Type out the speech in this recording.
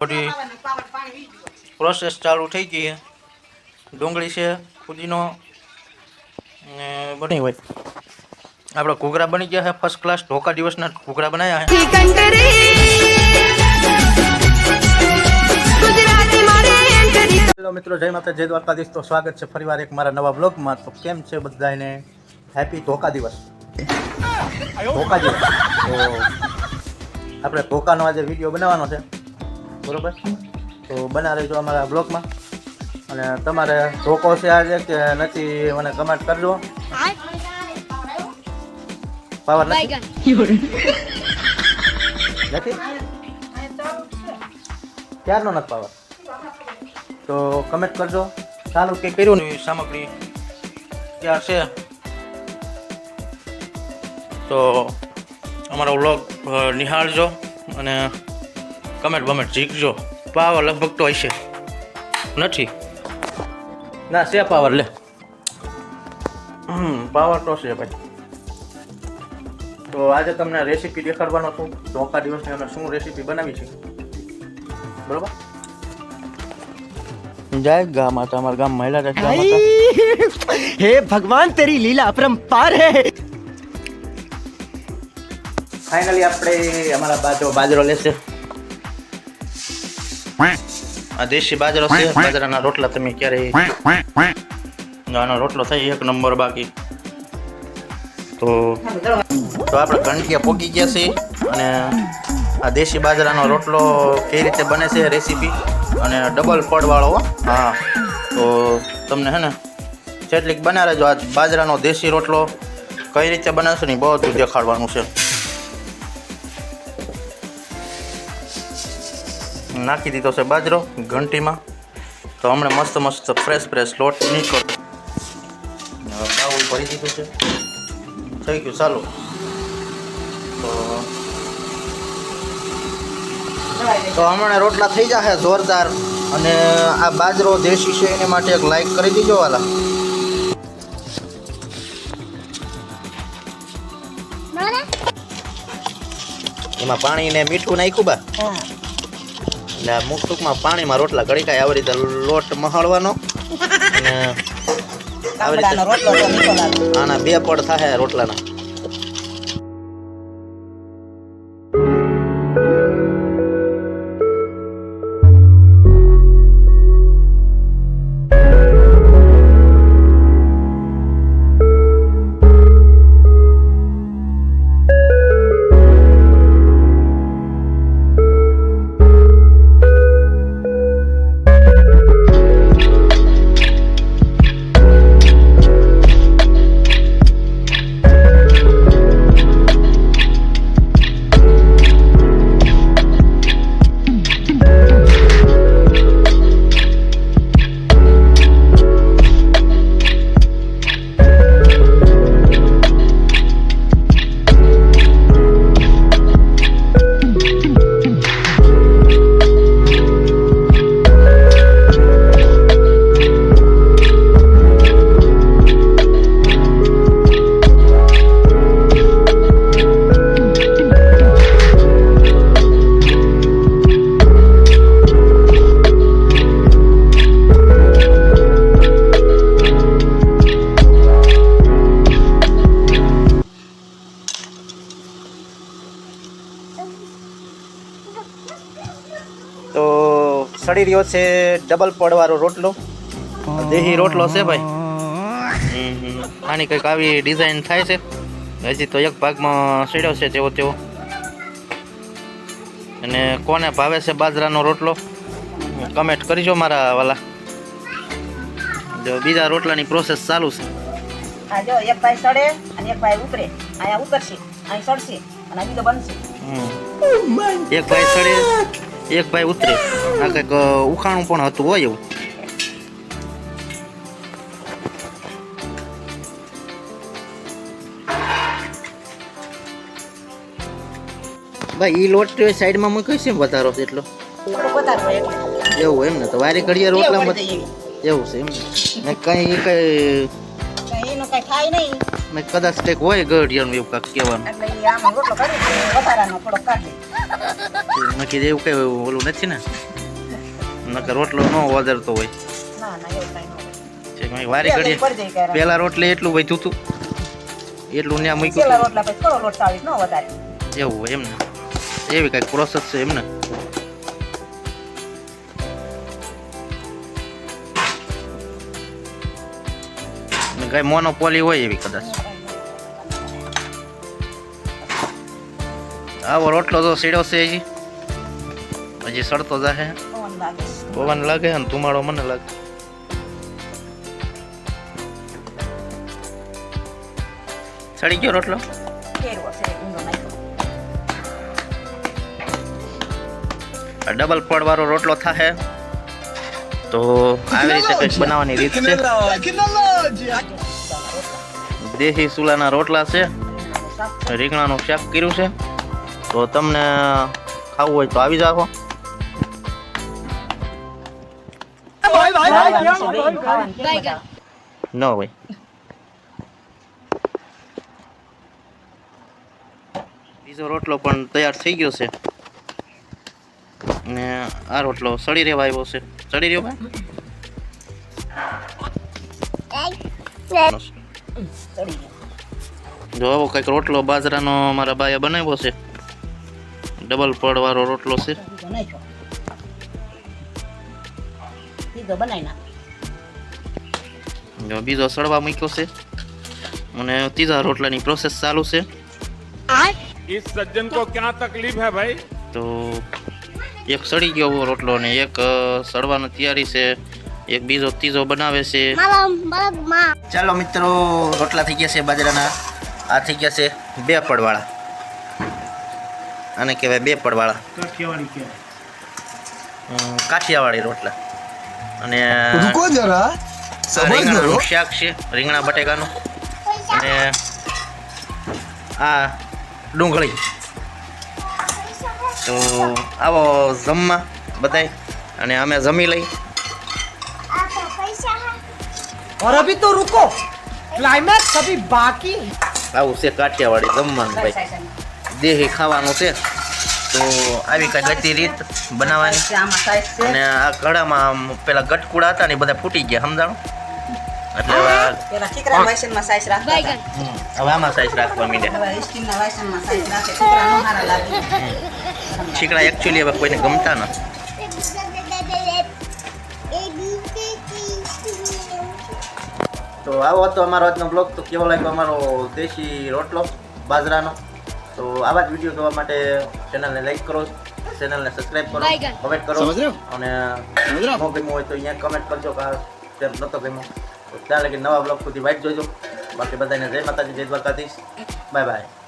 થોડી પ્રોસેસ ચાલુ થઈ ગઈ છે. ડુંગળી છે ફુદીનો ને બની હોય. આપણે ઘૂઘરા બની ગયા છે ફર્સ્ટ ક્લાસ ઢોકા દિવસના ઘૂઘરા બનાવ્યા છે. હેલો મિત્રો જય માતા જય દ્વારકાધીશ. તો સ્વાગત છે ફરીવાર એક મારા નવા બ્લોગમાં તો કેમ છે બધાને? હેપી ધોકા દિવસ. ધોકા દિવસ. તો આપણે ધોકાનો આજે વીડિયો બનાવવાનો છે. બરોબર? તો બના રહેજો અમારા બ્લોગમાં. અને તમારે ધોકો છે આજે કે નથી મને કમેન્ટ કરજો. પાવર નથી? નથી? ક્યારનો નથી પાવર તો કમેન્ટ કરજો. સારું કે કર્યું ને સામગ્રી? ક્યાં છે? તો અમારો વ્લોગ નિહાળજો. અને કમેન્ટ બમેન્ટ શીખજો. પાવર લગભગ તો હશે. નથી. ના છે પાવર લે. પાવર તો છે ભાઈ. તો આજે તમને રેસીપી દેખાડવાનો છું. ચોખા દિવસે અમે શું રેસીપી બનાવી છે? બરોબર? જય ગામ માતા અમારા ગામ મહિલા રસ્તા હે ભગવાન તેરી લીલા અપરંપાર હે. ફાઇનલી આપણે અમારા બાજો બાજરો લેશે. આ દેશી બાજરો છે. બાજરાના રોટલા તમે ક્યારે આનો રોટલો થાય એક નંબર બાકી. તો તો આપણે ઘંટિયા પોકી ગયા છે અને આ દેશી બાજરાનો રોટલો કઈ રીતે બને છે રેસીપી અને ડબલ પડવાળો હો. તો તમને હે ને જેટલીક બનાવે જો આ બાજરાનો દેશી રોટલો કઈ રીતે બનાવશે ને બહુ દેખાડવાનું છે. નાખી દીધો છે બાજરો ઘંટીમાં. તો હમણાં મસ્ત મસ્ત ફ્રેશ ફ્રેશ લોટ નીકળો બાઉલ ભરી દીધું છે. થઈ ગયું ચાલો. તો તો હમણાં રોટલા થઈ જશે જોરદાર. અને આ બાજરો દેશી છે એને માટે એક લાઈક કરી દીજો વાલા. એમાં પાણી ને મીઠું નાખ્યું બા? એટલે મુખ ટૂંકમાં પાણીમાં રોટલા ગળીકાય આવી રીતે લોટ મહળવાનો. અને આવી રીતે આના બે પડ થાય રોટલાના. તો સડી રહ્યો છે ડબલ પડવાળો રોટલો. દેહી રોટલો છે ભાઈ. આની કંઈક આવી ડિઝાઇન થાય છે. હજી તો એક ભાગમાં સડ્યો છે તેવો તેવો. અને કોને ભાવે છે બાજરાનો રોટલો? કમેન્ટ કરજો મારા વાલા. જો બીજા રોટલાની પ્રોસેસ ચાલુ છે. આ જો એક ભાઈ સડે અને એક ભાઈ ઉતરે આયા ઉતરશે અહીં સડશે અને આ બીજો બનશે. એક ભાઈ સડે. એક ભાઈ ઉતરે. આ કંઈક ઉખાણું પણ હતું હોય એવું. ભાઈ ઈ લોટ સાઈડમાં મૂક્યો છે વધારો છે એટલો? એવું એમ ને તો વારી ઘડીએ રોટલા એવું એવું છે એમ ને. ને કઈ કઈ એનું કાંઈ થાય નહીં. મેં કદાચ કંઈક હોય ગઢિયાનું એવું કાંઈક કહેવાનું. મેં કીધું એવું કઈ ઓલું નથી ને? નકર રોટલો ન વધારતો હોય. ના ના ન વારી ક્યારેક. પેલા રોટલે એટલું ભાઈ હતું. એટલું ત્યાં મૂક્યું ન એવું હોય એમ ને એવી કઈ પ્રોસેસ છે એમ કઈ મોનોપોલી હોય એવી કદાચ. આવો રોટલો તો સીડો છે હજી. હજી સડતો જાહે. પવન લાગે અને ધુમાડો મને લાગે. સડી ગયો રોટલો? ડબલ પડ વાળો રોટલો થાહે. તો આવી રીતે કંઈક બનાવવાની રીત છે. દેશી સુલાના રોટલા છે. રીંગણાનું શાક કર્યું છે. તો તમને ખાવું હોય તો આવી જાઓ. ન ભાઈ બીજો રોટલો પણ તૈયાર થઈ ગયો છે. ને આ રોટલો સડી રહેવા આવ્યો છે. સડી રહ્યો ભાઈ ચડી ગયો જો આવો કંઈક રોટલો બાજરાનો મારા બાએ બનાવ્યો છે ડબલ પડ વાળો રોટલો છે બીજો નાખ્યો બીજો બનાવી નાખ જો બીજો સડવા મૂક્યો છે અને ત્રીજા રોટલાની પ્રોસેસ ચાલુ છે इस सज्जन को क्या तकलीफ है भाई તો એક સડી ગયો રોટલો ને એક સડવાની તૈયારી છે એક બીજો ત્રીજો બનાવે છે. ચાલો મિત્રો રોટલા થઈ ગયા છે બાજરાના. આ થઈ ગયા છે બે પડવાળા. અને કહેવાય બે પડવાળા. કાઠિયાવાડી રોટલા. અને રીંગણાનું શાક છે રીંગણા બટેકાનું. અને આ ડુંગળી. તો આવો જમવા બધાય અને અમે જમી લઈ और अभी तो रुको क्लाइमैक्स अभी बाकी है આવું છે કાઠિયાવાડી જમવાનું ભાઈ દેહી ખાવાનું છે તો આવી કાંઈ ગતિ રીત બનાવવાની છે આમાં સાઈઝ છે અને આ કડામાં આમ પેલા ગટકુડા હતા ને એ બધા ફૂટી ગયા સમજાણું એટલે હવે આ- પેલા ઠીકરા વાસણમાં સાઈઝ રાખતા હતા. હમ, હવે આમાં સાઈઝ રાખવા માંડ્યા નો છીકડા એકચ્યુઅલી હવે કોઈને ગમતા નથી તો આવો હતો અમારો આજનો બ્લોગ તો કેવો લાગ્યો અમારો દેશી રોટલો બાજરાનો? તો આવા જ વીડિયો જોવા માટે ચેનલને લાઈક કરો ચેનલને સબસ્ક્રાઇબ કરો કમેન્ટ કરો અને નો ગમ્યું હોય તો અહીંયા કમેન્ટ કરજો કે તેમ સ્ટેપ નહોતો ગમ્યો. તો ત્યાં લગી નવા બ્લોગ સુધી વાઇટ જોજો. બાકી બધાને જય માતાજી જય દ્વારકાધીશ. Bye bye